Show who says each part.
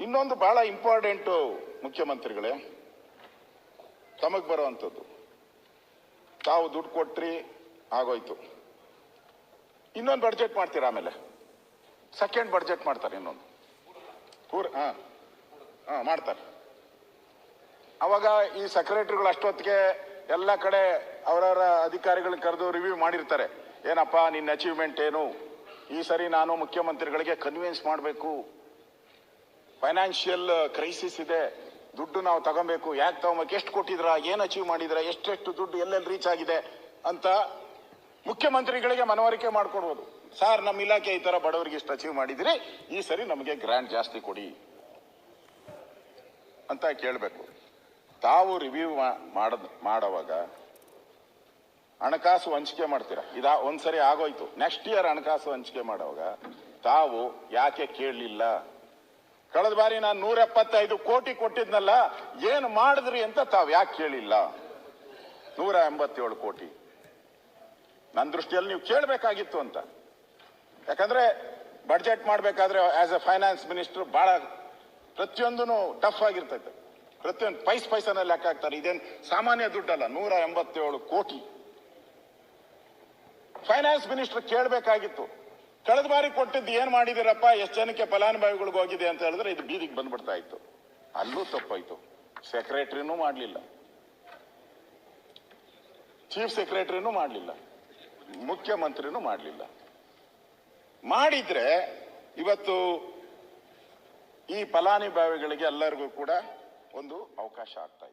Speaker 1: ಇನ್ನೊಂದು ಬಹಳ ಇಂಪಾರ್ಟೆಂಟು ಮುಖ್ಯಮಂತ್ರಿಗಳೇ, ತಮಗ್ ಬರುವಂಥದ್ದು. ತಾವು ದುಡ್ಡು ಕೊಟ್ರಿ, ಆಗೋಯ್ತು. ಇನ್ನೊಂದು ಬಡ್ಜೆಟ್ ಮಾಡ್ತೀರಾ ಆಮೇಲೆ? ಸೆಕೆಂಡ್ ಬಡ್ಜೆಟ್ ಮಾಡ್ತಾರೆ ಇನ್ನೊಂದು. ಪೂರ್, ಹಾಂ ಹಾಂ, ಮಾಡ್ತಾರೆ. ಅವಾಗ ಈ ಸೆಕ್ರೆಟರಿಗಳು ಅಷ್ಟೊತ್ತಿಗೆ ಎಲ್ಲ ಕಡೆ ಅವರವರ ಅಧಿಕಾರಿಗಳನ್ನ ಕರೆದು ರಿವ್ಯೂ ಮಾಡಿರ್ತಾರೆ. ಏನಪ್ಪ, ನಿನ್ನ ಅಚೀವ್ಮೆಂಟ್ ಏನು? ಈ ಸರಿ ನಾನು ಮುಖ್ಯಮಂತ್ರಿಗಳಿಗೆ ಕನ್ವಿನ್ಸ್ ಮಾಡಬೇಕು. ಫೈನಾನ್ಷಿಯಲ್ ಕ್ರೈಸಿಸ್ ಇದೆ. ದುಡ್ಡು ನಾವು ತಗೋಬೇಕು. ಯಾಕೆ ತಗೊಬೇಕು? ಎಷ್ಟು ಕೊಟ್ಟಿದ್ರ ಏನು ಅಚೀವ್ ಮಾಡಿದ್ರ ಎಷ್ಟೆಷ್ಟು ದುಡ್ಡು ಎಲ್ಲೆಲ್ಲಿ ರೀಚ್ ಆಗಿದೆ ಅಂತ ಮುಖ್ಯಮಂತ್ರಿಗಳಿಗೆ ಮನವರಿಕೆ ಮಾಡ್ಕೊಡ್ಬೋದು. ಸರ್ ನಮ್ಮ ಇಲಾಖೆ ಈ ತರ ಬಡವರಿಗೆ ಇಷ್ಟು ಅಚೀವ್ ಮಾಡಿದಿರಿ ಈ ಸರಿ ನಮಗೆ ಗ್ರಾಂಟ್ ಜಾಸ್ತಿ ಕೊಡಿ ಅಂತ ಕೇಳಬೇಕು. ತಾವು ರಿವ್ಯೂ ಮಾಡದ್, ಮಾಡೋವಾಗ ಹಣಕಾಸು ಹಂಚಿಕೆ ಮಾಡ್ತೀರಾ? ಇದಾ ಒಂದ್ಸರಿ ಆಗೋಯ್ತು. ನೆಕ್ಸ್ಟ್ ಇಯರ್ ಹಣಕಾಸು ಹಂಚಿಕೆ ಮಾಡುವಾಗ ತಾವು ಯಾಕೆ ಕೇಳಲಿಲ್ಲ? ಕಳೆದ ಬಾರಿ ನಾನು ನೂರ ಎಪ್ಪತ್ತೈದು ಕೋಟಿ ಕೊಟ್ಟಿದ್ನಲ್ಲ, ಏನು ಮಾಡಿದ್ರಿ ಅಂತ ತಾವು ಯಾಕೆ ಕೇಳಿಲ್ಲ? ನೂರ ಎಂಬತ್ತೇಳು ಕೋಟಿ. ನನ್ನ ದೃಷ್ಟಿಯಲ್ಲಿ ನೀವು ಕೇಳಬೇಕಾಗಿತ್ತು ಅಂತ. ಯಾಕಂದ್ರೆ ಬಡ್ಜೆಟ್ ಮಾಡಬೇಕಾದ್ರೆ ಆಸ್ ಎ ಫೈನಾನ್ಸ್ ಮಿನಿಸ್ಟರ್ ಬಹಳ ಪ್ರತಿಯೊಂದೂ ಟಫ್ ಆಗಿರ್ತೈತೆ. ಪ್ರತಿಯೊಂದು ಪೈಸ್ ಪೈಸನಲ್ಲಿ ಲೆಕ್ಕ ಹಾಕ್ತಾರೆ. ಇದೇನು ಸಾಮಾನ್ಯ ದುಡ್ಡಲ್ಲ ನೂರ ಎಂಬತ್ತೇಳು ಕೋಟಿ. ಫೈನಾನ್ಸ್ ಮಿನಿಸ್ಟರ್ ಕೇಳಬೇಕಾಗಿತ್ತು. ಕಳೆದ ಬಾರಿ ಕೊಟ್ಟಿದ್ದು ಏನ್ ಮಾಡಿದಿರಪ್ಪ? ಎಷ್ಟು ಜನಕ್ಕೆ ಫಲಾನುಭವಿಗಳಿಗೆ ಹೋಗಿದೆ ಅಂತ ಹೇಳಿದ್ರೆ ಇದು ಬೀದಿಗೆ ಬಂದ್ಬಿಡ್ತಾ ಇತ್ತು. ಅಲ್ಲೂ ತಪ್ಪಾಯ್ತು. ಸೆಕ್ರೆಟರಿನೂ ಮಾಡಲಿಲ್ಲ. ಚೀಫ್ ಸೆಕ್ರೆಟರಿನೂ ಮಾಡಲಿಲ್ಲ. ಮುಖ್ಯಮಂತ್ರಿನೂ ಮಾಡಲಿಲ್ಲ. ಮಾಡಿದ್ರೆ ಇವತ್ತು ಈ ಫಲಾನುಭವಿಗಳಿಗೆ ಎಲ್ಲರಿಗೂ ಕೂಡ ಒಂದು ಅವಕಾಶ ಆಗ್ತಾ